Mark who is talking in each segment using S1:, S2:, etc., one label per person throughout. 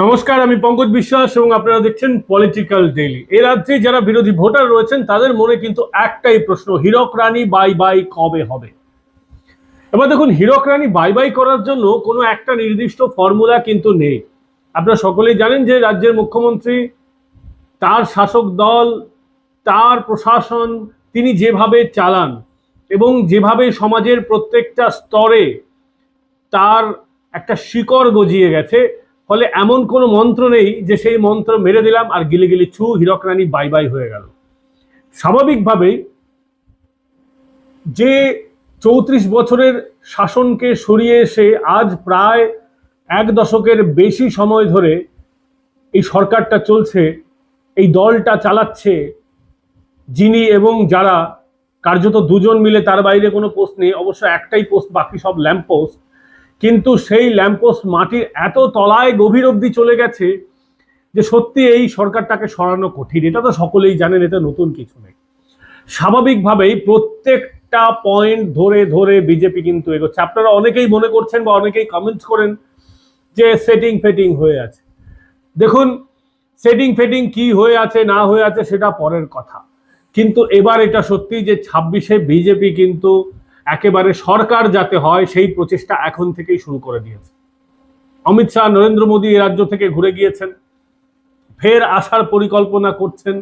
S1: নমস্কার, আমি পঙ্কজ বিশ্বাস এবং আপনারা দেখছেন পলিটিক্যাল ডেইলি এ রাজ্যে যারা বিরোধী ভোটার রয়েছেন, তাদের মনে কিন্তু একটাই প্রশ্ন, হীরক রানী বাই বাই কবে হবে? এবার দেখুন, হীরক রানী বাই বাই করার জন্য কোনো একটা নির্দিষ্ট ফর্মুলা কিন্তু নেই। আপনারা সকলেই জানেন যে রাজ্যের মুখ্যমন্ত্রী, তার শাসক দল, তার প্রশাসন, তিনি যেভাবে চালান এবং যেভাবে সমাজের প্রত্যেকটা স্তরে তার একটা শিকড় গজিয়ে গেছে ফলে এমন কোনো মন্ত্র নেই যে সেই মন্ত্র মেরে দিলাম আর গিলে গিলে ছু, হীরক রানী, বাই বাই হয়ে গেল। স্বাভাবিকভাবেই যে চৌত্রিশ বছরের শাসনকে সরিয়ে এসে আজ প্রায় এক দশকের বেশি সময় ধরে এই সরকারটা চলছে, এই দলটা চালাচ্ছে, যিনি এবং যারা কার্যত দুজন মিলে তার বাইরে কোনো পোস্ট নেই, অবশ্য একটাই পোস্ট, বাকি সব ল্যাম্প পোস্ট কিন্তু সেই ল্যাম্পোস্ট মাটির এত তলায় গভীর অবধি চলে গেছে যে সত্যি এই সরকারটাকে সরানো কঠিন। এটা তো সকলেই জানেন এটা নতুন কিছু নেই। স্বাভাবিকভাবেই প্রত্যেকটা পয়েন্ট ধরে ধরে বিজেপি কিন্তু এগোচ্ছে। আপনারা অনেকেই মনে করছেন বা অনেকেই কমেন্টস করেন যে সেটিং ফেটিং হয়ে আছে। দেখুন সেটিং ফেটিং কি হয়ে আছে, না হয়ে আছে, সেটা পরের কথা। কিন্তু এবার এটা সত্যি যে ছাব্বিশে বিজেপি কিন্তু একেবারে সরকার যাতে হয়, সেই প্রচেষ্টা এখন থেকেই শুরু করে দিয়েছে। অমিত শাহ, নরেন্দ্র মোদী এ রাজ্য থেকে ঘুরে গিয়েছেন, ফের আসার পরিকল্পনা করছেন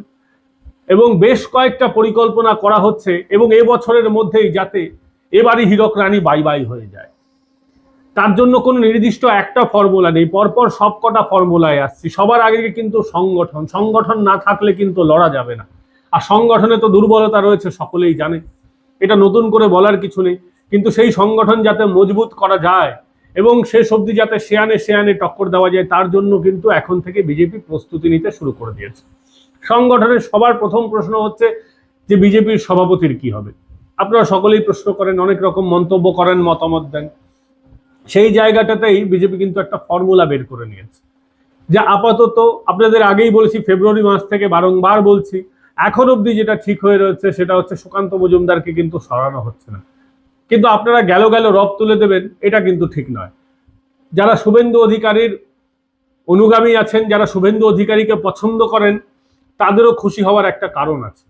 S1: এবং বেশ কয়েকটা পরিকল্পনা করা হচ্ছে এবং এ বছরের মধ্যেই যাতে এবারই হীরক রানী বাই বাই হয়ে যায়। তার জন্য কোনো নির্দিষ্ট একটা ফর্মুলা নেই, পরপর সব কটা ফর্মুলায় আসছি। সবার আগে কিন্তু সংগঠন সংগঠন না থাকলে কিন্তু লড়া যাবে না। আর সংগঠনে তো দুর্বলতা রয়েছে, সকলেই জানে। এটা নতুন করে বলার কিছু নেই। কিন্তু সেই সংগঠন যাতে মজবুত করা যায় এবং শেষ অবধি যাতে শেয়ানে শেয়ানে টক্কর দেওয়া যায়, তার জন্য কিন্তু এখন থেকে বিজেপি প্রস্তুতি নিতে শুরু করে দিয়েছে। সংগঠনের সবার প্রথম প্রশ্ন হচ্ছে যে বিজেপির সভাপতির কি হবে? আপনারা সকলেই প্রশ্ন করেন, অনেক রকম মন্তব্য করেন, মতামত দেন। সেই জায়গাটাতেই বিজেপি কিন্তু একটা ফর্মুলা বের করে নিয়েছে। যা আপাতত, আপনাদের আগেই বলেছি, ফেব্রুয়ারি মাস থেকে বারংবার বলছি এখন অবধি যেটা ঠিক হয়ে রয়েছে সেটা হচ্ছে সুকান্ত মজুমদারকে কিন্তু সরানো হচ্ছে না। কিন্তু আপনারা গেল গেল রব তুলে দেবেন, এটা কিন্তু ঠিক নয়। যারা শুভেন্দু অধিকারীর অনুগামী আছেন, যারা শুভেন্দু অধিকারীকে পছন্দ করেন, তাদেরও খুশি হওয়ার একটা কারণ আছে।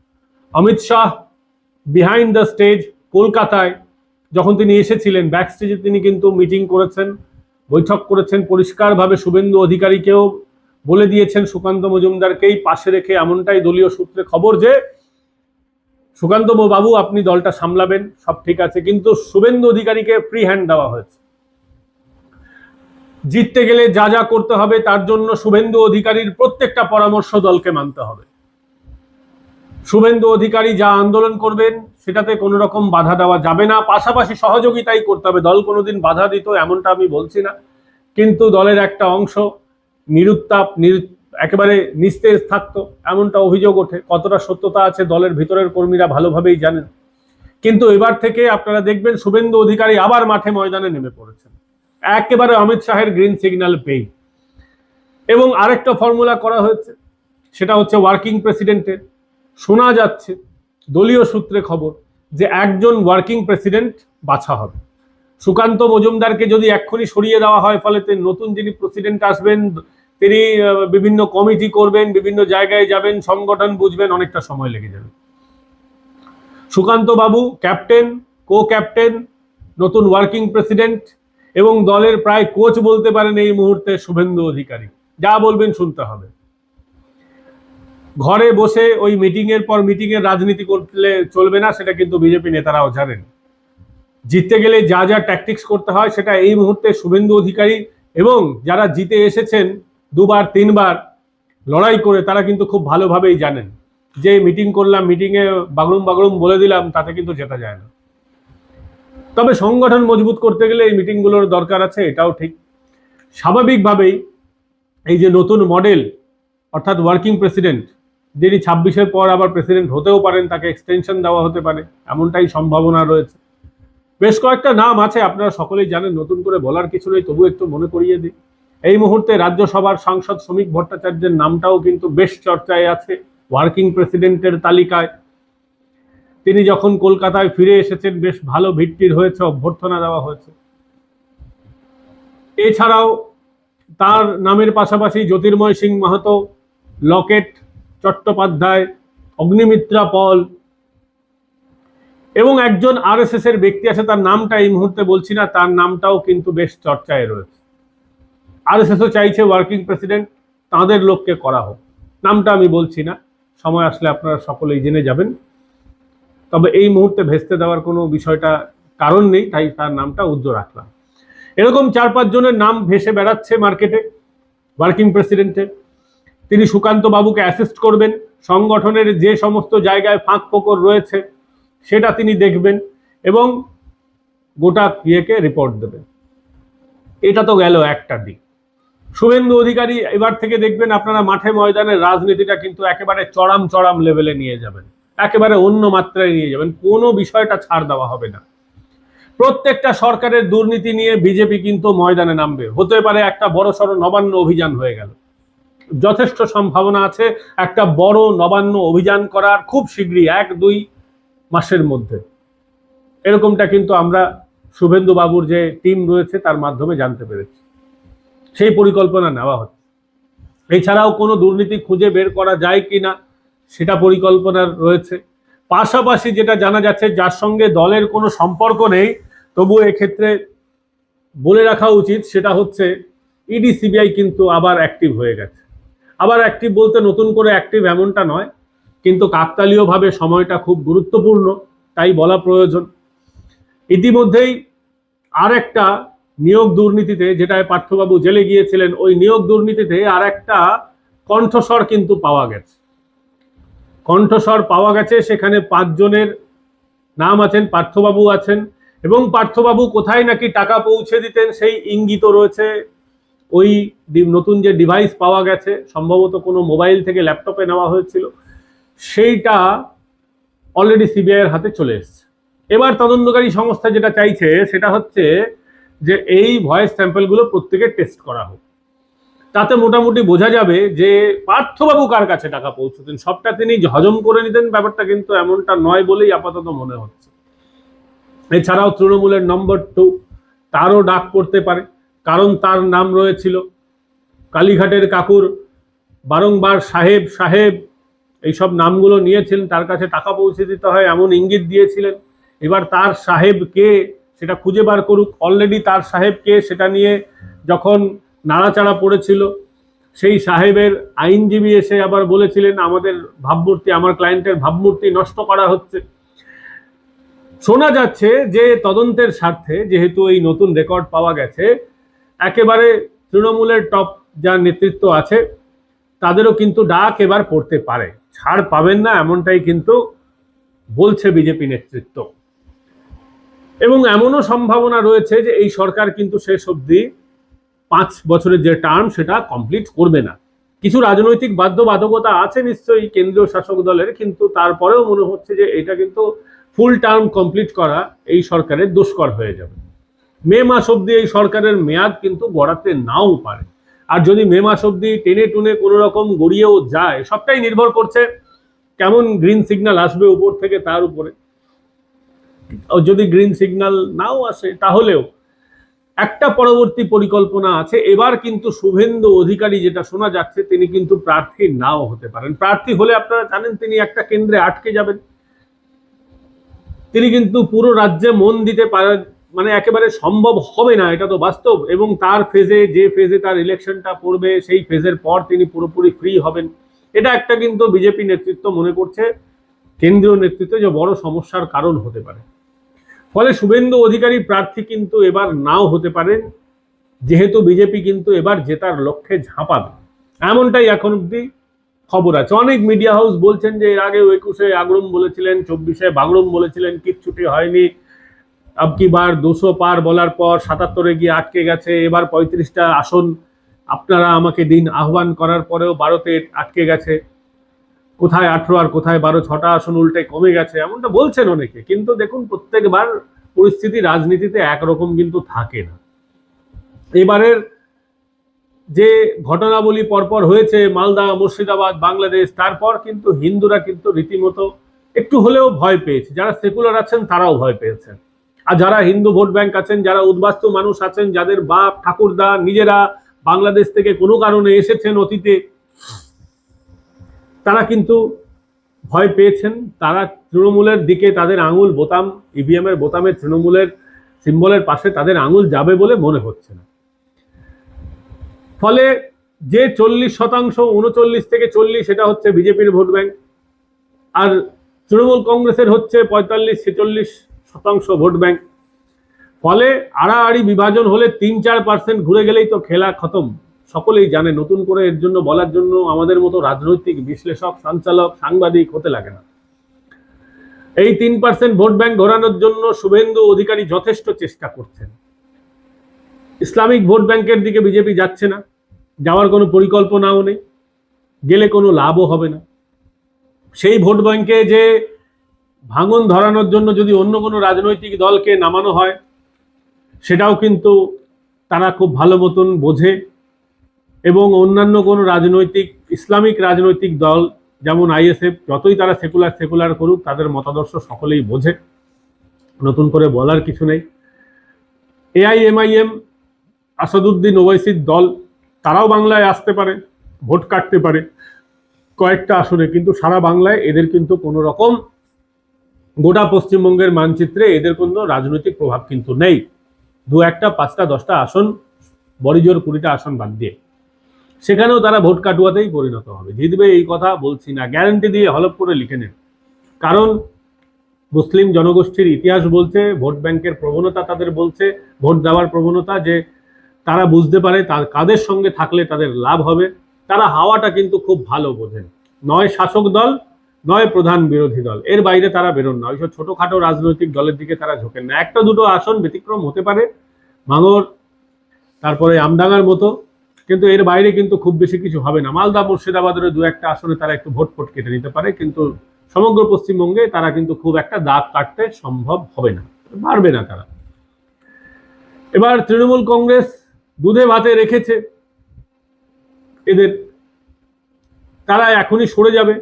S1: Amit Shah behind the stage কলকাতায় যখন তিনি এসেছিলেন ব্যাক স্টেজে তিনি কিন্তু মিটিং করেছেন, বৈঠক করেছেন, পরিষ্কারভাবে শুভেন্দু অধিকারীকেও বলে দিয়েছেন সুকান্ত মজুমদারকেই পাশে রেখে এমনটাই দলীয় সূত্রে খবর যে, সুকান্ত বাবু, আপনি দলটা সামলাবেন, সব ঠিক আছে, কিন্তু শুভেন্দু অধিকারীকে ফ্রি হ্যান্ড দেওয়া হয়েছে। জিততে গেলে যা যা করতে হবে, তার জন্য শুভেন্দু অধিকারীর প্রত্যেকটা পরামর্শ দলকে মানতে হবে। শুভেন্দু অধিকারী যা আন্দোলন করবেন, সেটাতে কোনো রকম বাধা দেওয়া যাবে না। পাশাপাশি সহযোগিতাই করতে হবে। দল কোনোদিন বাধা দিত, এমনটা আমি বলছি না। কিন্তু দলের একটা অংশ নিরুত্তাপ একেবারে নিস্তেজ থাকতো। এমনটা অভিযোগ ওঠে। কতটা সত্যতা আছে দলের ভিতরের কর্মীরা ভালোভাবেই জানেন। কিন্তু এবার থেকে আপনারা দেখবেন শুভেন্দু অধিকারী আবার মাঠে ময়দানে নেমে পড়েছেন। একেবারে অমিত শাহের গ্রিন সিগন্যাল পেই এবং আরেকটা ফর্মুলা করা হয়েছে, সেটা হচ্ছে ওয়ার্কিং প্রেসিডেন্টের শোনা যাচ্ছে দলীয় সূত্রে খবর যে একজন ওয়ার্কিং প্রেসিডেন্ট বাছা হবে। সুকান্ত মজুমদারকে যদি এক্ষুনি সরিয়ে দেওয়া হয়, ফলে নতুন যিনি প্রেসিডেন্ট আসবেন তিনি বিভিন্ন কমিটি করবেন, বিভিন্ন জায়গায় যাবেন, সংগঠন বুঝবেন, অনেকটা সময় লেগে যাবে। Sukanta babu captain co captain নতুন ওয়ার্কিং প্রেসিডেন্ট এবং দলের প্রায় কোচ বলতে পারেন এই মুহূর্তে শুভেন্দু অধিকারী। যা বলবেন শুনতে হবে। ঘরে বসে ওই মিটিং এর পর মিটিং এর রাজনীতি করলে চলবে না, সেটা কিন্তু বিজেপি নেতারাও জানেন। জিততে গেলে যা যা ট্যাকটিক্স করতে হয়, সেটা এই মুহূর্তে শুভেন্দু অধিকারী এবং যারা জিতে এসেছেন দুবার, তিনবার লড়াই করে তারা কিন্তু খুব ভালোভাবেই জানেন। যে মিটিং করলাম মিটিংয়ে বাগড়ুম বাগড়ুম বলে দিলাম, তাতে কিন্তু জেতা যায় না। তবে সংগঠন মজবুত করতে গেলে এই মিটিংগুলোর দরকার আছে, এটাও ঠিক। স্বাভাবিকভাবেই এই যে নতুন মডেল অর্থাৎ ওয়ার্কিং প্রেসিডেন্ট যিনি ছাব্বিশের পর আবার প্রেসিডেন্ট হতেও পারেন, তাকে এক্সটেনশন দেওয়া হতে পারে, এমনটাই সম্ভাবনা রয়েছে। বেশ কয়েকটা নাম আছে, আপনারা সকলেই জানেন, নতুন করে বলার কিছু নেই, তবু একটু মনে করিয়ে দিই। এই মুহূর্তে রাজ্যসভার সাংসদ শ্রমিক ভট্টাচার্যের নামটাও কিন্তু বেশ চর্চায় আছে, ওয়ার্কিং প্রেসিডেন্টের তালিকায়। তিনি যখন কলকাতায় ফিরে এসেছেন, বেশ ভালো ভিত্তির হয়েছে, অভ্যর্থনা দেওয়া হয়েছে। এছাড়াও তার নামের পাশাপাশি জ্যোতির্ময় সিং মাহাতো, লকেট চট্টোপাধ্যায়, অগ্নিমিত্রা পল এবং একজন আরএসএস এর ব্যক্তি আছে, তার নামটা এই মুহূর্তে বলছি না, তার নামটাও কিন্তু বেশ চর্চায় রয়েছে। আরএসএসও চাইছে ওয়ার্কিং প্রেসিডেন্ট তাদের লোককে করা হোক। নামটা আমি বলছি না, সময় আসলে আপনারা সকলেই জেনে যাবেন। তবে এই মুহূর্তে ভেস্তে দেওয়ার কোনো বিষয়টা কারণ নেই, তাই তার নামটা উজ্জ্বল রাখলাম। এরকম চার পাঁচ জনের নাম ভেসে বেড়াচ্ছে মার্কেটে ওয়ার্কিং প্রেসিডেন্টে তিনি সুকান্ত বাবুকে অ্যাসিস্ট করবেন, সংগঠনের যে সমস্ত জায়গায় ফাঁক ফোকর রয়েছে, সেটা তিনি দেখবেন এবং গোটা ইয়েকে রিপোর্ট দেবেন। এটা তো গেল একটা দিক। শুভেন্দু অধিকারী এবার থেকে দেখবেন আপনারা মাঠে ময়দানের রাজনীতিটা কিন্তু একেবারে চড়াম চড়াম লেভেলে নিয়ে যাবেন। একেবারে অন্য মাত্রায় নিয়ে যাবেন। কোনো বিষয়টা ছাড় দেওয়া হবে না। প্রত্যেকটা সরকারের দুর্নীতি নিয়ে বিজেপি কিন্তু ময়দানে নামবে। হতে পারে একটা বড় সড়ো নবান্ন অভিযান হয়ে গেল। যথেষ্ট সম্ভাবনা আছে একটা বড় নবান্ন অভিযান করার খুব শীঘ্রই, এক দুই মাসের মধ্যে। এরকমটা কিন্তু আমরা শুভেন্দু বাবুর যে টিম রয়েছে তার মাধ্যমে জানতে পেরেছি। সেই পরিকল্পনা নেওয়া হচ্ছে। এছাড়াও কোনো দুর্নীতি খুঁজে বের করা যায় কি না, সেটা পরিকল্পনা রয়েছে। পাশাপাশি যেটা জানা যাচ্ছে, যার সঙ্গে দলের কোনো সম্পর্ক নেই, তবু এক্ষেত্রে বলে রাখা উচিত, সেটা হচ্ছে ইডি সিবিআই কিন্তু আবার অ্যাক্টিভ হয়ে গেছে। আবার অ্যাক্টিভ বলতে নতুন করে অ্যাক্টিভ এমনটা নয়, কিন্তু কাকতালীয়ভাবে সময়টা খুব গুরুত্বপূর্ণ, তাই বলা প্রয়োজন। ইতিমধ্যেই আর একটা নিয়োগ দুর্নীতিতে, যেটায় পার্থবাবু জেলে গিয়েছিলেন, ওই নিয়োগ দুর্নীতিতে আর একটা কণ্ঠস্বর কিন্তু পাওয়া গেছে। কণ্ঠস্বর পাওয়া গেছে, সেখানে পাঁচজনের নাম আছেন, পার্থবাবু আছেন, এবং পার্থবাবু কোথায় নাকি টাকা পৌঁছে দিতেন সেই ইঙ্গিত রয়েছে। ওই নতুন যে ডিভাইস পাওয়া গেছে, সম্ভবত কোনো মোবাইল থেকে ল্যাপটপে নেওয়া হয়েছিল, সেইটা অলরেডি সিবিআইয়ের হাতে চলে এসেছে। এবার তদন্তকারী সংস্থা যেটা চাইছে, সেটা হচ্ছে যে এই ভয়েস স্যাম্পলগুলো প্রত্যেকে টেস্ট করা হোক। তাতে মোটামুটি বোঝা যাবে যে পার্থবাবু কার কাছে টাকা পৌঁছতেন? সবটা তিনি হজম করে নিতেন, ব্যাপারটা কিন্তু এমনটা নয় বলেই আপাতত মনে হচ্ছে। এছাড়াও তৃণমূলের নম্বর টু, তারও ডাক করতে পারে, কারণ তার নাম রয়েছিল কালীঘাটের কাকুর, বারংবার সাহেব সাহেব, এইসব নামগুলো নিয়েছিলেন, তার কাছে টাকা পৌঁছে দিতে হয় এমন ইঙ্গিত দিয়েছিলেন। এবার তার সাহেব কে সেটা খুঁজে বার করুক। অলরেডি তার সাহেবকে সেটা নিয়ে যখন নাড়াচাড়া পড়েছিল, সেই সাহেবের আইনজীবী এসে আবার বলেছিলেন, আমাদের ভাবমূর্তি, আমার ক্লায়েন্টের ভাবমূর্তি নষ্ট করা হচ্ছে। শোনা যাচ্ছে যে তদন্তের স্বার্থে যেহেতু এই নতুন রেকর্ড পাওয়া গেছে, একেবারে তৃণমূলের টপ যার নেতৃত্ব আছে, তাদেরও কিন্তু ডাক এবার পড়তে পারে। ছাড় পাবেন না, এমনটাই কিন্তু বলছে বিজেপি নেতৃত্ব। এবং এমনও সম্ভাবনা রয়েছে যে এই সরকার কিন্তু শেষ অবধি পাঁচ বছরের যে টার্ম সেটা কমপ্লিট করবে না। কিছু রাজনৈতিক বাধ্যবাধকতা আছে নিশ্চয়ই কেন্দ্রীয় শাসক দলের, কিন্তু তারপরেও মনে হচ্ছে যে এটা কিন্তু ফুল টার্ম কমপ্লিট করা এই সরকারের দুষ্কর হয়ে যাবে। মে মাস অবধি এই সরকারের মেয়াদ কিন্তু গড়াতে নাও পারে। আর যদি মে মাস অবধি টেনে টুনে কোনো রকম গড়িয়েও যায়, সবটাই নির্ভর করছে কেমন গ্রিন সিগন্যাল আসবে উপর থেকে তার উপরে। যদি গ্রিন সিগন্যাল নাও আসে, তাহলেও একটা পরবর্তী পরিকল্পনা আছে। এবার কিন্তু শুভেন্দু অধিকারী যেটা শোনা যাচ্ছে, তিনি কিন্তু প্রার্থী নাও হতে পারেন। প্রার্থী হলে আপনারা জানেন, তিনি একটা কেন্দ্রে আটকে যাবেন। তিনি কিন্তু পুরো রাজ্যে মন দিতে পারেন মানে একেবারে সম্ভব হবে না, এটা তো বাস্তব। এবং তার ফেজে যে ফেজে তার ইলেকশনটা পড়বে, সেই ফেজের পর তিনি পুরোপুরি ফ্রি হবেন। এটা একটা কিন্তু বিজেপি নেতৃত্ব মনে করছে, কেন্দ্রীয় নেতৃত্ব যে বড় সমস্যার কারণ হতে পারে। ফলে শুভেন্দু অধিকারী প্রার্থী কিন্তু এবার নাও হতে পারেন যেহেতু বিজেপি কিন্তু এবার জেতার লক্ষ্যে ঝাঁপাবে। এমনটাই এখন অব্দি খবর আছে। অনেক মিডিয়া হাউস বলছেন যে এর আগেও একুশে আগরুম বলেছিলেন, চব্বিশে বাগরুম বলেছিলেন, কিচ্ছুটি হয়নি। আবকি বার দুশো পার বলার পর সাতাত্তরে গিয়ে আটকে গেছে। এবার পঁয়ত্রিশটা আসন আপনারা আমাকে দিন আহ্বান করার পরেও বারোতে আটকে গেছে। কোথায় আঠেরো আর কোথায় বারো, ছটা আসন উল্টে কমে গেছে, এমনটা বলছেন অনেকে। কিন্তু দেখুন, প্রত্যেকবার পরিস্থিতি রাজনীতিতে একরকম কিন্তু থাকে না। এবারের যে ঘটনাবলী পরপর হয়েছে, মালদা, মুর্শিদাবাদ, বাংলাদেশ, তারপর কিন্তু হিন্দুরা কিন্তু রীতিমতো একটু হলেও ভয় পেয়েছে। যারা সেকুলার আছেন, তারাও ভয় পেয়েছেন। আর যারা হিন্দু ভোট ব্যাংক আছেন, যারা উদ্বাস্তু মানুষ আছেন, যাদের বাপ, ঠাকুরদা নিজেরা বাংলাদেশ থেকে কোনো কারণে এসেছেন অতীতে তারা কিন্তু ভয় পেয়েছেন। তারা তৃণমূলের দিকে তাদের আঙুল বোতাম ইভিএম এর বোতামে তৃণমূলের সিম্বলের পাশে তাদের আঙুল যাবে বলে মনে হচ্ছে না। ফলে যে চল্লিশ শতাংশ, উনচল্লিশ থেকে চল্লিশ, সেটা হচ্ছে বিজেপির ভোট ব্যাংক। আর তৃণমূল কংগ্রেসের হচ্ছে পঁয়তাল্লিশ, ছেচল্লিশ শতাংশ ভোট ব্যাংক। ফলে আড়াআড়ি বিভাজন হলে তিন চার পার্সেন্ট ঘুরে গেলেই তো খেলা খতম। সকলেই জানে, নতুন করে এর জন্য বলার জন্য আমাদের মতো রাজনৈতিক বিশ্লেষক, সঞ্চালক, সাংবাদিক হতে লাগে না। এই তিন পার্সেন্ট ভোট ব্যাংক ঘোরানোর জন্য শুভেন্দু অধিকারী যথেষ্ট চেষ্টা করছেন। ইসলামিক ভোট ব্যাংকের দিকে বিজেপি যাচ্ছে না, যাওয়ার কোনো পরিকল্পনাও নেই, গেলে কোনো লাভও হবে না। সেই ভোট ব্যাংকে যে ভাঙন ধরানোর জন্য যদি অন্য কোনো রাজনৈতিক দলকে নামানো হয়, সেটাও কিন্তু তারা খুব ভালো মতন বোঝে। এবং অন্যান্য কোনো রাজনৈতিক, ইসলামিক রাজনৈতিক দল, যেমন আইএসএফ, যতই তারা সেকুলার সেকুলার করুক, তাদের মতাদর্শ সকলেই বোঝে। নতুন করে বলার কিছু নেই। এআইএমআইএম, আসাদুদ্দিন ওয়াইসির দল, তারাও বাংলায় আসতে পারে, ভোট কাটতে পারে, কয়েকটা আসনে, কিন্তু সারা বাংলায় এদের কিন্তু কোনো রকম গোটা পশ্চিমবঙ্গের মানচিত্রে এদের কোনো রাজনৈতিক প্রভাব কিন্তু নেই। দু একটা, পাঁচটা, দশটা আসন, বড়িজোর কুড়িটা আসন বাদ দিয়ে। সেখানেও তারা ভোট কাটুয়াতেই পরিণত হবে। জিতবে এই কথা বলছি না। গ্যারান্টি দিয়ে হলপ করে লিখে নেন। কারণ মুসলিম জনগোষ্ঠীর ইতিহাস বলছে, ভোট ব্যাংকের প্রবণতা তাদের বলছে, ভোট দেওয়ার প্রবণতা যে তারা বুঝতে পারে, তার কাদের সঙ্গে থাকলে তাদের লাভ হবে। তারা হাওয়াটা কিন্তু খুব ভালো বোঝেন। নয় শাসক দল, নয় প্রধান বিরোধী দল। এর বাইরে তারা বেরোন না। ওইসব ছোটখাটো রাজনৈতিক দলের দিকে তারা ঝোঁকেন না। একটা দুটো আসন ব্যতিক্রম হতে পারে। ভাঙর তারপরে আমডাঙ্গার মতো। কিন্তু এর বাইরে কিন্তু খুব বেশি কিছু হবে না। মালদা মুর্শিদাবাদের দু একটা আসনে তারা একটু ভোট ফোট কেটে নিতে পারে, কিন্তু সমগ্র পশ্চিমবঙ্গে তারা কিন্তু খুব একটা দাগ কাটতে সম্ভব হবে না, পারবে না তারা। এবার তৃণমূল কংগ্রেস দুধে ভাতে রেখেছে এদের। তারা এখনই সরে যাবে,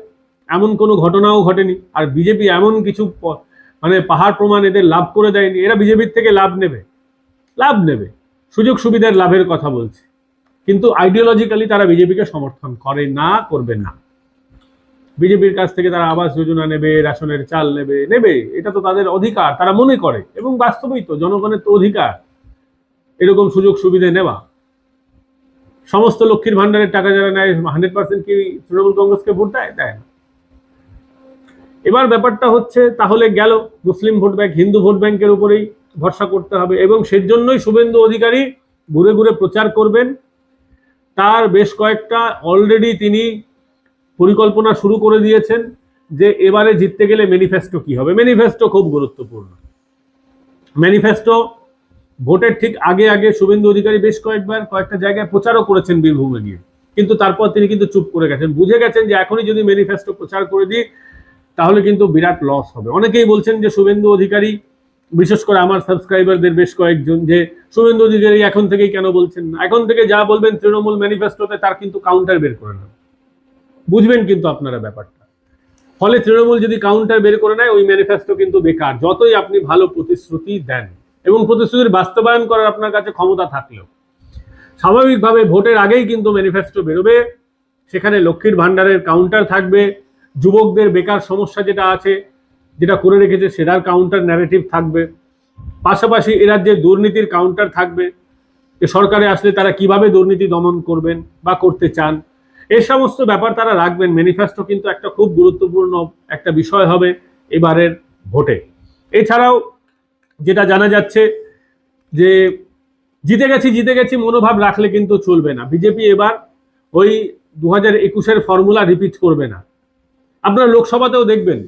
S1: এমন কোনো ঘটনাও ঘটেনি, আর বিজেপি এমন কিছু মানে পাহাড় প্রমাণ এদের লাভ করে দেয়নি। এরা বিজেপির থেকে লাভ নেবে লাভ নেবে, সুযোগ সুবিধার লাভের কথা বলছে। কিন্তু আইডিওলজিক্যালি তারা বিজেপিকে সমর্থন করে না, করবে না। বিজেপির কাছ থেকে তারা আবাস যোজনা নেবে, রেশনের চাল নেবে নেবে, এটা তো তাদের অধিকার, তারা মনে করে। এবং বাস্তবেই তো জনগণের তো অধিকার। এরকম সুযোগ সুবিধা নেওয়া। সমস্ত লক্ষ্মীর ভান্ডারের টাকা যারা নেয় হান্ড্রেড পার্সেন্ট কি তৃণমূল কংগ্রেসকে ভোট দেয়? দেয় না। এবার ব্যাপারটা হচ্ছে, তাহলে গেল Muslim vote bank, Hindu vote ব্যাংকের উপরেই ভরসা করতে হবে। এবং সেজন্যই শুভেন্দু অধিকারী ঘুরে ঘুরে প্রচার করবেন। তার বেশ কয়েকটা অলরেডি তিনি পরিকল্পনা শুরু করে দিয়েছেন যে এবারে জিততে গেলে ম্যানিফেস্টো কি হবে। ম্যানিফেস্টো খুব গুরুত্বপূর্ণ। ম্যানিফেস্টো ভোটের ঠিক আগে আগে শুভেন্দু অধিকারী বেশ কয়েকবার কয়েকটা জায়গায় প্রচারও করেছেন বীরভূমে গিয়ে। কিন্তু তারপর তিনি কিন্তু চুপ করে গেছেন। বুঝে গেছেন যে এখনই যদি ম্যানিফেস্টো প্রচার করে দিই, তাহলে কিন্তু বিরাট লস হবে। অনেকেই বলছেন যে শুভেন্দু অধিকারী বিশেষ করে আমার সাবস্ক্রাইবারদের বেশ কয়েকজন যে শুভেন্দু অধিকারী এখন থেকেই কেন বলছেন না? এখন থেকে যা বলবেন তৃণমূল ম্যানিফেস্টোতে তার কিন্তু কাউন্টার বের করে নেন। বুঝবেন কিন্তু আপনারা ব্যাপারটা। ফলে তৃণমূল যদি কাউন্টার বের করে নেয়, ওই ম্যানিফেস্টো কিন্তু বেকার, যতই আপনি ভালো প্রতিশ্রুতি দেন। এবং প্রতিশ্রুতির বাস্তবায়ন করার আপনার কাছে ক্ষমতা থাকলেও। স্বাভাবিকভাবে ভোটের আগেই কিন্তু ম্যানিফেস্টো বেরোবে, সেখানে লক্ষ্মীর ভাণ্ডারের কাউন্টার থাকবে, যুবকদের বেকার সমস্যা যেটা আছে যেটা করে রেখেছে, সেটার কাউন্টার ন্যারেটিভ থাকবে। পাশাপাশি এ রাজ্যে দুর্নীতির কাউন্টার থাকবে, যে সরকারে আসলে তারা কীভাবে দুর্নীতি দমন করবেন বা করতে চান এই সমস্ত ব্যাপার তারা রাখবেন। ম্যানিফেস্টো কিন্তু একটা খুব গুরুত্বপূর্ণ একটা বিষয় হবে এবারের ভোটে। এছাড়াও যেটা জানা যাচ্ছে যে জিতে গেছি জিতে গেছি মনোভাব রাখলে কিন্তু চলবে না। বিজেপি এবার ওই দু হাজার একুশের ফর্মুলা রিপিট করবে না। আপনারা লোকসভাতেও দেখবেন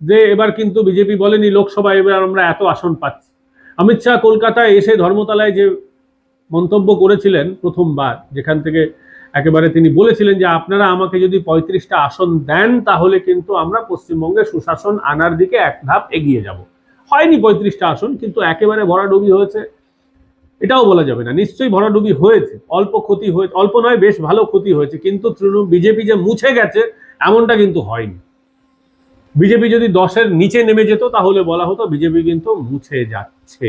S1: যে এবার কিন্তু বিজেপি বলেনি লোকসভা এবার আমরা এত আসন পাচ্ছি। অমিত শাহ কলকাতায় এসে ধর্মতলায় যে মন্তব্য করেছিলেন প্রথমবার, যেখান থেকে একেবারে তিনি বলেছিলেন যে, আপনারা আমাকে যদি পঁয়ত্রিশটা আসন দেন, তাহলে কিন্তু আমরা পশ্চিমবঙ্গে সুশাসন আনার দিকে এক ধাপ এগিয়ে যাব। হয়নি পঁয়ত্রিশটা আসন, কিন্তু একেবারে ভরাডুবি হয়েছে। এটাও বলা যাবে না, নিশ্চয়ই ভরাডুবি হয়েছে, অল্প ক্ষতি হয়েছে অল্প নয়, বেশ ভালো ক্ষতি হয়েছে, কিন্তু তৃণমূল, বিজেপি যে মুছে গেছে, এমনটা কিন্তু হয়নি। বিজেপি যদি দশের নিচে নেমে যেত, তাহলে বলা হতো বিজেপি কিন্তু মুছে যাচ্ছে।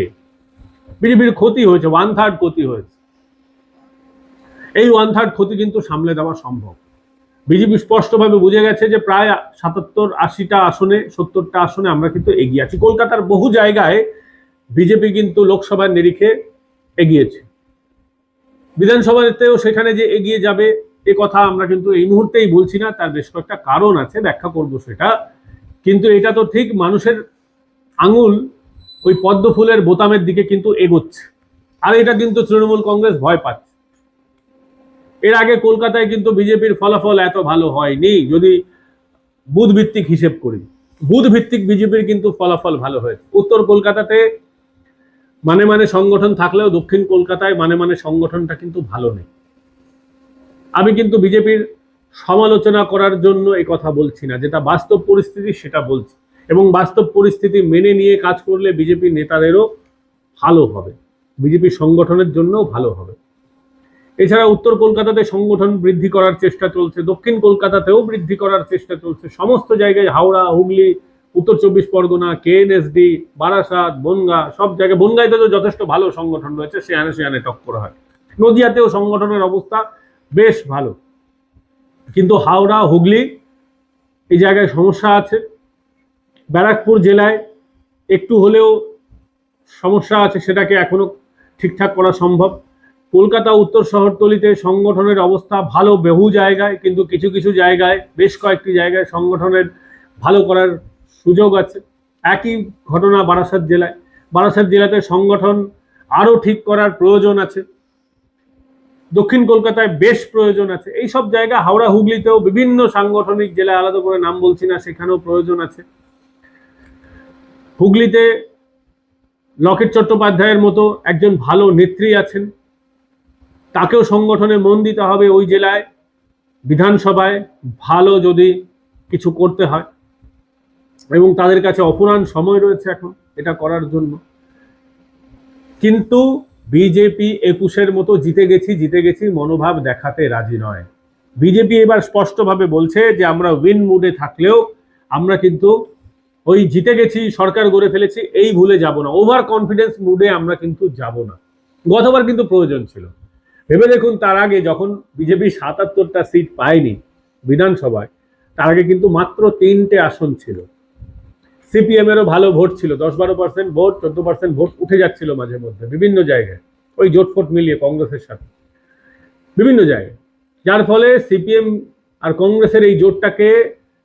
S1: বিজেপির ক্ষতি হয়েছে ওয়ান থার্ড ক্ষতি হয়েছে। এই ওয়ান থার্ড ক্ষতি কিন্তু সামলে দেওয়া সম্ভব। বিজেপি স্পষ্টভাবে বুঝে গেছে যে প্রায় সাতাত্তর আশিটা আসনে, সত্তরটা আসনে আমরা কিন্তু এগিয়ে আছি। কলকাতার বহু জায়গায় বিজেপি কিন্তু লোকসভার নিরিখে এগিয়েছে। বিধানসভাতেও সেখানে যে এগিয়ে যাবে, এ কথা আমরা কিন্তু এই মুহূর্তেই বলছি না, তার বেশ কয়েকটা কারণ আছে, ব্যাখ্যা করব সেটা। কিন্তু এটা তো ঠিক মানুষের আঙুল ওই পদ্ম ফুলের বোতামের দিকে কিন্তু এগোচ্ছে। আর এটা কিন্তু তৃণমূল কংগ্রেস ভয় পাচ্ছে। এর আগে কলকাতায় কিন্তু বিজেপির ফলাফল এত ভালো হয়নি, যদি বুথ ভিত্তিক হিসেব করি। বুথ ভিত্তিক বিজেপির কিন্তু ফলাফল ভালো হয়েছে। উত্তর কলকাতাতে মানে মানে সংগঠন থাকলেও দক্ষিণ কলকাতায় মানে মানে সংগঠনটা কিন্তু ভালো নেই। আমি কিন্তু বিজেপির সমালোচনা করার জন্য এই কথা বলছি না। যেটা বাস্তব পরিস্থিতি, সেটা বলছি। এবং বাস্তব পরিস্থিতি মেনে নিয়ে কাজ করলে বিজেপি নেতাদেরও ভালো হবে। বিজেপি সংগঠনের জন্যও ভালো হবে। এছাড়া উত্তর কলকাতাতে সংগঠন বৃদ্ধি করার চেষ্টা চলছে, দক্ষিণ কলকাতাতেও বৃদ্ধি করার চেষ্টা চলছে। সমস্ত জায়গায় হাওড়া, হুগলি, উত্তর চব্বিশ পরগনা, কেএনএসডি, বারাসাত, বনগা, সব জায়গায়। বনগাইতে তো যথেষ্ট ভালো সংগঠন রয়েছে, সেখানে সেখানে টক্কর হয়। নদিয়াতেও সংগঠনের অবস্থা বেশ ভালো। কিন্তু হাওড়া, হুগলি এই জায়গায় সমস্যা আছে। ব্যারাকপুর জেলায় একটু হলেও সমস্যা আছে, সেটাকে এখনও ঠিকঠাক করা সম্ভব। কলকাতা উত্তর শহরতলিতে সংগঠনের অবস্থা ভালো, বহু জায়গায়, কিন্তু কিছু কিছু জায়গায়, বেশ কয়েকটি জায়গায় সংগঠনের ভালো করার সুযোগ আছে। একই ঘটনা বারাসাত জেলায়। বারাসাত জেলাতে সংগঠন আরও ঠিক করার প্রয়োজন আছে। দক্ষিণ কলকাতায় বেশ প্রয়োজন আছে। এই সব জায়গা, হাওড়া, হুগলিতেও বিভিন্ন সাংগঠনিক জেলায় আলাদা করে নাম বলছি না, সেখানেও প্রয়োজন আছে। হুগলিতে লকেট চট্টোপাধ্যায়ের মতো একজন ভালো নেত্রী আছেন। তাকেও সংগঠনে মন দিতে হবে ওই জেলায়। বিধানসভায় ভালো যদি কিছু করতে হয়। এবং তাদের কাছে অপুরাণ সময় রয়েছে এখন, এটা করার জন্য। কিন্তু বিজেপি একুশের মতো জিতে গেছি জিতে গেছি, মনোভাব দেখাতে রাজি নয়। বিজেপি এবার স্পষ্টভাবে বলছে যে, আমরা উইন মুডে থাকলেও আমরা কিন্তু ওই জিতে গেছি, সরকার গড়ে ফেলেছি, এই ভুলে যাব না। ওভার কনফিডেন্স মুডে আমরা কিন্তু যাব না। গতবার কিন্তু প্রয়োজন ছিল। ভেবে দেখুন, তার আগে যখন বিজেপি সাতাত্তরটা সিট পায়নি বিধানসভায়, তার আগে কিন্তু মাত্র তিনটে আসন ছিল। সিপিএম এরও ভালো ভোট ছিল, দশ বারো পার্সেন্ট ভোট, চোদ্দ পার্সেন্ট ভোট উঠে যাচ্ছিল মাঝে মধ্যে, বিভিন্ন জায়গায়। ওই জোটফোট মিলিয়ে কংগ্রেসের সাথে। বিভিন্ন জায়গায়। যার ফলে সিপিএম আর কংগ্রেসের এই জোটটাকে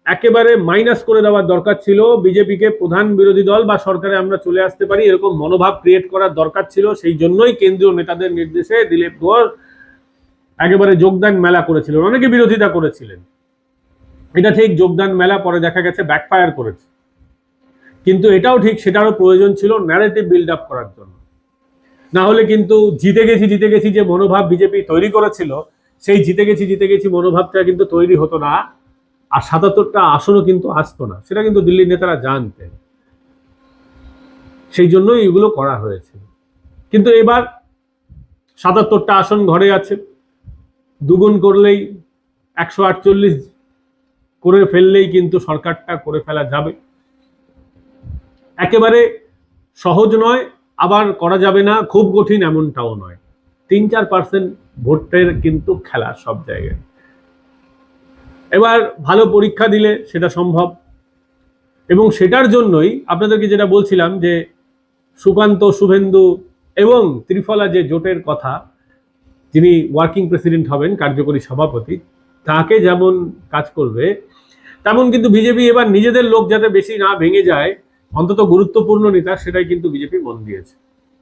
S1: একেবারে মাইনাস করে দেওয়ার দরকার ছিল। বিজেপিকে প্রধান বিরোধী দল বা সরকারে আমরা চলে আসতে পারি, এরকম মনোভাব ক্রিয়েট করার দরকার ছিল। সেই জন্যই কেন্দ্রীয় নেতাদের নির্দেশে দিলীপ ঘোষ একেবারে যোগদান মেলা করেছিলেন। অনেকে বিরোধিতা করেছিলেন। এটা ঠিক যোগদান মেলা, পরে দেখা গেছে ব্যাকফায়ার করেছে। কিন্তু এটাও ঠিক সেটারও প্রয়োজন ছিল ন্যারেটিভ বিল্ড আপ করার জন্য। না হলে কিন্তু জিতে গেছি জিতে গেছি যে মনোভাব বিজেপি তৈরি করেছিল, সেই জিতে গেছি জিতে গেছি মনোভাবটা কিন্তু তৈরি হতো না আর সাতাত্তরটা আসনও কিন্তু আসতো না। সেটা কিন্তু দিল্লির নেতারা জানতেন। সেই জন্যই এগুলো করা হয়েছে। কিন্তু এবার সাতাত্তরটা আসন ঘরে আছে। দুগুণ করলেই একশো আটচল্লিশ করে ফেললেই কিন্তু সরকারটা করে ফেলা যাবে। একেবারে সহজ নয়, আবার করা যাবে না, খুব কঠিন এমনটাও নয়। তিন চার পার্সেন্ট ভোটের কিন্তু খেলা সব জায়গায়। এবার ভালো পরীক্ষা দিলে সেটা সম্ভব। এবং সেটার জন্যই আপনাদেরকে যেটা বলছিলাম যে, সুকান্ত, শুভেন্দু এবং ত্রিফলা যে জোটের কথা, যিনি ওয়ার্কিং প্রেসিডেন্ট হবেন, কার্যকরী সভাপতি, তাকে যেমন কাজ করবে, তেমন কিন্তু বিজেপি এবার নিজেদের লোক যাতে বেশি না ভেঙে যায় অন্তত গুরুত্বপূর্ণ নেতা সেটাই কিন্তু বিজেপি মন দিয়েছে।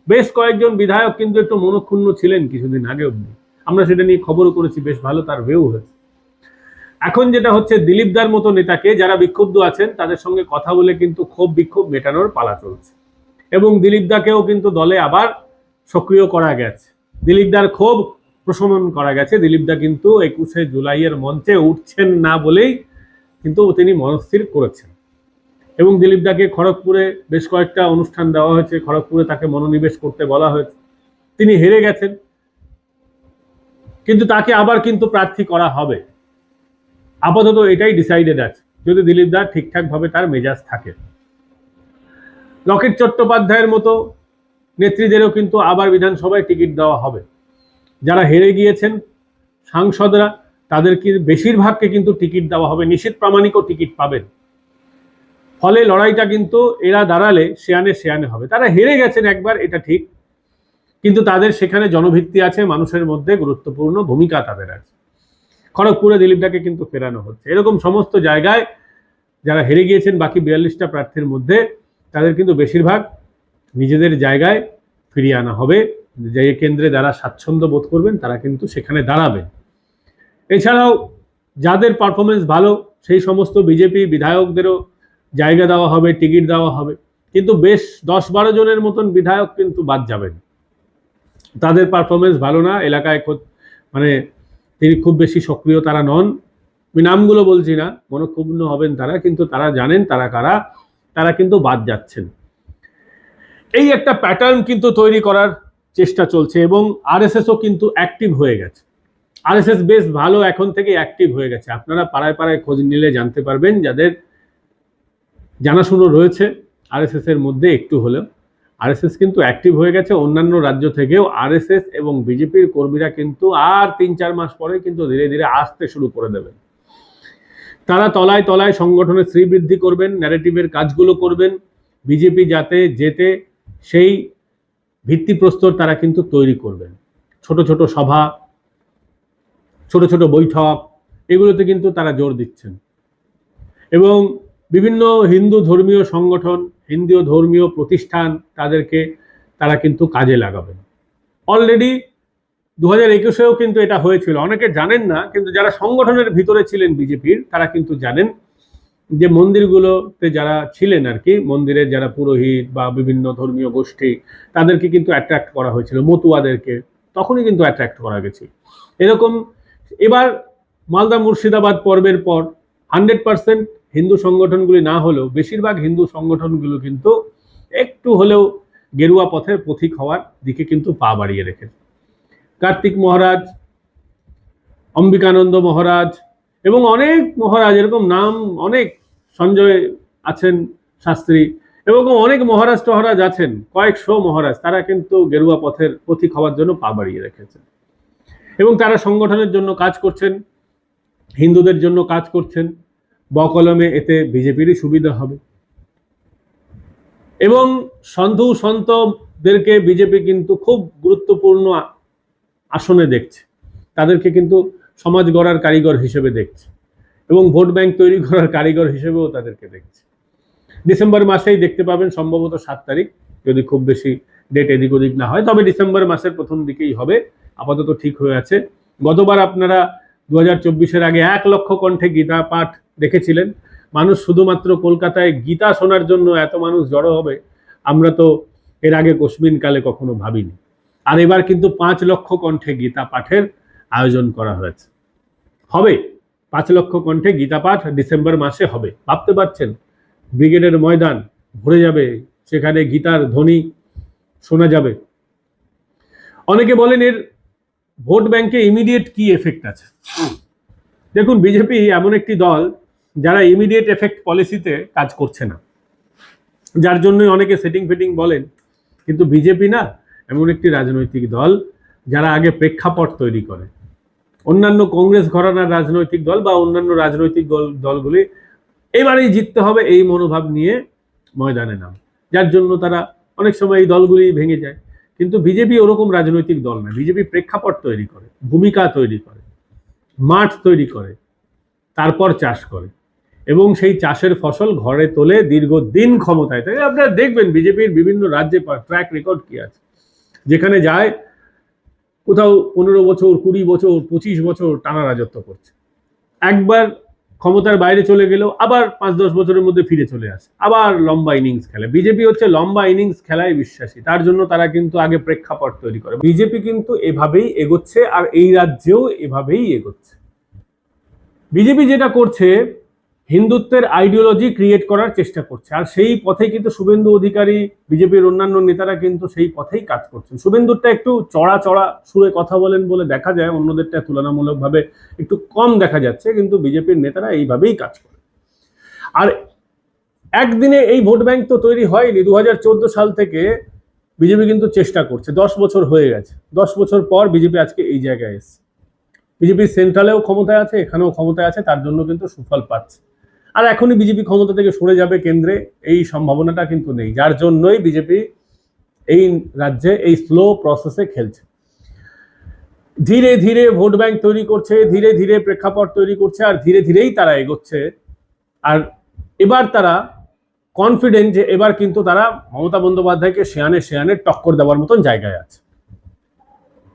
S1: বেশ কয়েকজন বিধায়ক কিন্তু একটু মনক্ষুণ্ণ ছিলেন কিছুদিন আগে অব্দি আমরা সেটা নিয়ে খবরও করেছি, বেশ ভালো তার ভেউ হয়েছে। এখন যেটা হচ্ছে দিলীপ দার মতো নেতাকে যারা বিক্ষুব্ধ আছেন, তাদের সঙ্গে কথা বলে কিন্তু ক্ষোভ বিক্ষোভ মেটানোর পালা চলছে। এবং দিলীপ দাকেও কিন্তু দলে আবার সক্রিয় করা গেছে। দিলীপ দার ক্ষোভ প্রশমন করা গেছে। দিলীপ দা কিন্তু একুশে জুলাইয়ের মঞ্চে উঠছেন না বলেই কিন্তু তিনি মনস্থির করেছেন। এবং দিলীপ দাকে খড়গপুরে বেশ কয়েকটা অনুষ্ঠান দেওয়া হয়েছে। খড়গপুরে তাকে মনোনিবেশ করতে বলা হয়েছে। তিনি হেরে গেছেন। কিন্তু তাকে আবার কিন্তু প্রার্থী করা হবে। আপাতত এটাই ডিসাইডেড আছে। যদি দিলীপ দা ঠিকঠাকভাবে তার মেজাজ থাকে। লকেট চট্টোপাধ্যায়ের মতো নেত্রীদেরও কিন্তু আবার বিধানসভায় টিকিট দেওয়া হবে। যারা হেরে গিয়েছেন সাংসদরা, তাদেরকে বেশিরভাগকে কিন্তু টিকিট দেওয়া হবে। নিশ্চিত প্রামাণিকও টিকিট পাবেন। ফলে লড়াইটা কিন্তু এরা দাঁড়ালে সেয়ানে সেয়ানে হবে। তারা হেরে গেছেন একবার, এটা ঠিক। কিন্তু তাদের সেখানে জনভিত্তি আছে, মানুষের মধ্যে গুরুত্বপূর্ণ ভূমিকা তাদের আছে। খড়গপুরে দিলীপটাকে কিন্তু ফেরানো হচ্ছে। এরকম সমস্ত জায়গায় যারা হেরে গিয়েছেন বাকি বিয়াল্লিশটা প্রার্থীর মধ্যে, তাদের কিন্তু বেশিরভাগ নিজেদের জায়গায় ফিরিয়ে আনা হবে। যে কেন্দ্রে যারা স্বাচ্ছন্দ্য বোধ করবেন, তারা কিন্তু সেখানে দাঁড়াবেন। এছাড়াও যাদের পারফরমেন্স ভালো, সেই সমস্ত বিজেপি বিধায়কদেরও জায়গা দেওয়া হবে, টিকিট দেওয়া হবে। কিন্তু বেশ দশ বারো জনের মতন বিধায়ক কিন্তু বাদ যাবেন। তাদের পারফরমেন্স ভালো না, এলাকায় মানে তিনি খুব বেশি সক্রিয় তারা নন। আমি নামগুলো বলছি না, মনক্ষুণ্ণ হবেন তারা, কিন্তু তারা জানেন তারা কারা, তারা কিন্তু বাদ যাচ্ছেন। এই একটা প্যাটার্ন কিন্তু তৈরি করার চেষ্টা চলছে এবং আরএসএসও কিন্তু অ্যাক্টিভ হয়ে গেছে। আরএসএস বেশ ভালো এখন থেকে অ্যাক্টিভ হয়ে গেছে। আপনারা পাড়ায় পাড়ায় খোঁজ নিলে জানতে পারবেন যাদের জানাশুনো রয়েছে আরএসএস এর মধ্যে একটু হলেও। আরএসএস কিন্তু অ্যাক্টিভ হয়ে গেছে, অন্যান্য রাজ্য থেকেও। আরএসএস এবং বিজেপির কর্মীরা কিন্তু আর তিন চার মাস পরে কিন্তু ধীরে ধীরে আসতে শুরু করে দেবেন। তারা তলায় তলায় সংগঠনের শ্রীবৃদ্ধি করবেন ন্যারেটিভের কাজগুলো করবেন। বিজেপি যাতে যেতে সেই ভিত্তিপ্রস্তর তারা কিন্তু তৈরি করবেন। ছোট ছোট সভা, ছোট ছোট বৈঠক, এগুলোতে কিন্তু তারা জোর দিচ্ছেন। এবং বিভিন্ন হিন্দু ধর্মীয় সংগঠন, হিন্দু ধর্মীয় প্রতিষ্ঠান তাদেরকে তারা কিন্তু কাজে লাগাবেন। অলরেডি দু হাজার একুশেও কিন্তু এটা হয়েছিল। অনেকে জানেন না, কিন্তু যারা সংগঠনের ভিতরে ছিলেন বিজেপির, তারা কিন্তু জানেন যে মন্দিরগুলোতে যারা ছিলেন আর কি, মন্দিরের যারা পুরোহিত বা বিভিন্ন ধর্মীয় গোষ্ঠী, তাদেরকে কিন্তু অ্যাট্রাক্ট করা হয়েছিল, মতুয়াদেরকে। তখনই কিন্তু অ্যাট্রাক্ট করা গেছে। এরকম এবার মালদা মুর্শিদাবাদ পর্বের পর হান্ড্রেড পার্সেন্ট হিন্দু সংগঠনগুলি না হলেও বেশিরভাগ হিন্দু সংগঠনগুলো কিন্তু একটু হলেও গেরুয়া পথের পথিক হওয়ার দিকে কিন্তু পা বাড়িয়ে রেখেছে। কার্তিক মহারাজ, অম্বিকানন্দ মহারাজ এবং অনেক মহারাজ, এরকম নাম অনেক সঞ্জয় আছেন শাস্ত্রী এবং অনেক মহারাজ টহারাজ আছেন, কয়েকশো মহারাজ, তারা কিন্তু গেরুয়া পথের পথিক হওয়ার জন্য পা বাড়িয়ে রেখেছেন এবং তারা সংগঠনের জন্য কাজ করছেন, হিন্দুদের জন্য কাজ করছেন বকলমে এতে বিজেপিরই সুবিধা হবে। এবং সন্ধু সন্তদেরকে বিজেপি কিন্তু খুব গুরুত্বপূর্ণ আসনে দেখছে। তাদেরকে কিন্তু সমাজ গড়ার কারিগর হিসেবে দেখছে এবং ভোট ব্যাংক তৈরি করার কারিগর হিসেবেও তাদেরকে দেখছে। ডিসেম্বর মাসেই দেখতে পাবেন সম্ভবত সাত তারিখ, যদি খুব বেশি ডেট এদিক ওদিক না হয়, তবে ডিসেম্বর মাসের প্রথম দিকেই হবে, আপাতত ঠিক হয়ে আছে। গতবার আপনারা দু হাজার আগে এক লক্ষ কণ্ঠে গীতা পাঠ দেখেছিলেন। মানুষ শুধুমাত্র কলকাতায় গীতা শোনার জন্য এত মানুষ জড়ো হবে, আমরা তো এর আগে কশ্মিন কালে কখনো ভাবিনি। আর এবার কিন্তু পাঁচ লক্ষ কণ্ঠে গীতা পাঠের আয়োজন করা হয়েছে। হবে, পাঁচ লক্ষ কণ্ঠে গীতা পাঠ ডিসেম্বর মাসে হবে। ভাবতে পারছেন, ব্রিগেডের ময়দান ভরে যাবে, সেখানে গীতার ধ্বনি শোনা যাবে। অনেকে বলেন এর ভোট ব্যাংকে ইমিডিয়েট কি এফেক্ট আছে? দেখুন, বিজেপি এমন একটি দল যারা ইমিডিয়েট এফেক্ট পলিসিতে কাজ করছে না। যার জন্যই অনেকে সেটিং ফিটিং বলেন, কিন্তু বিজেপি না, এমন একটি রাজনৈতিক দল যারা আগে প্রেক্ষাপট তৈরি করে। অন্যান্য কংগ্রেস ঘরানার রাজনৈতিক দল বা অন্যান্য রাজনৈতিক দল- দলগুলি এবারেই জিততে হবে এই মনোভাব নিয়ে ময়দানে নাম। যার জন্য তারা অনেক সময় এই দলগুলি ভেঙে যায়। কিন্তু বিজেপি ওরকম রাজনৈতিক দল না। বিজেপি প্রেক্ষাপট তৈরি করে, ভূমিকা তৈরি করে, মাঠ তৈরি করে, তারপর চাষ করে। এবং সেই চাষের ফসল ঘরে তোলে দীর্ঘদিন ক্ষমতায়। থাকে আপনারা দেখবেন বিজেপির বিভিন্ন রাজ্যে ট্র্যাক রেকর্ড কি আছে। যেখানে যায়, কোথাও পনেরো বছর, কুড়ি বছর, পঁচিশ বছর টানা রাজত্ব করছে। একবার ক্ষমতার বাইরে চলে গেলেও আবার পাঁচ দশ বছরের মধ্যে ফিরে চলে আসে। আবার লম্বা ইনিংস খেলে। বিজেপি হচ্ছে লম্বা ইনিংস খেলায় বিশ্বাসী। তার জন্য তারা কিন্তু আগে প্রেক্ষাপট তৈরি করে। বিজেপি কিন্তু এভাবেই এগোচ্ছে আর এই রাজ্যেও এভাবেই এগোচ্ছে। বিজেপি যেটা করছে হিন্দুত্বের আইডিওলজি ক্রিয়েট করার চেষ্টা করছে। আর সেই পথে কিন্তু শুভেন্দু অধিকারী, বিজেপির অন্যান্য নেতারা কিন্তু সেই পথেই কাজ করছেন। শুভেন্দুরটা একটু চড়া চড়া সুরে কথা বলেন বলে দেখা যায়, অন্যদেরটা তুলনামূলকভাবে একটু কম দেখা যাচ্ছে, কিন্তু বিজেপির নেতারা এইভাবেই কাজ করে আর একদিনে এই ভোট ব্যাংক তো তৈরি হয়নি দু হাজার চোদ্দ সাল থেকে বিজেপি কিন্তু চেষ্টা করছে। দশ বছর হয়ে গেছে। দশ বছর পর বিজেপি আজকে এই জায়গায় এসছে। বিজেপি সেন্ট্রালেও ক্ষমতায় আছে, এখানেও ক্ষমতায় আছে, তার জন্য কিন্তু সুফল পাচ্ছে। আর এখনই বিজেপি ক্ষমতা থেকে সরে যাবে কেন্দ্রে, এই সম্ভাবনাটা কিন্তু নেই। যার জন্যই বিজেপি এই রাজ্যে, এই স্লো প্রসেসে খেলছে। ধীরে ধীরে ভোট ব্যাংক তৈরি করছে, ধীরে ধীরে প্রেক্ষাপট তৈরি করছে, আর ধীরে ধীরেই তারা এগোচ্ছে। আর এবার তারা কনফিডেন্ট যে এবার কিন্তু তারা মমতা বন্দ্যোপাধ্যায়কে শেয়ানে শেয়ানে টক্কর দেওয়ার মতন জায়গায় আছে।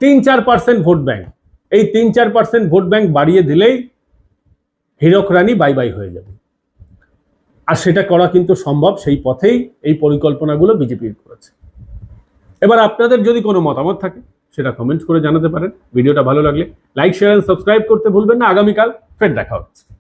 S1: তিন চার পার্সেন্ট ভোট ব্যাংক। এই তিন চার পার্সেন্ট ভোট ব্যাংক বাড়িয়ে দিলেই হীরক রানী বাই বাই হয়ে যাবে। আর সেটা করা কিন্তু সম্ভব সেই পথেই এই পরিকল্পনাগুলো বিজেপির করেছে। এবার আপনাদের যদি কোনো মতামত থাকে, সেটা কমেন্ট করে জানাতে পারেন। ভিডিওটা ভালো লাগলে লাইক শেয়ার সাবস্ক্রাইব করতে ভুলবেন না। আগামীকাল ফের দেখা হচ্ছে।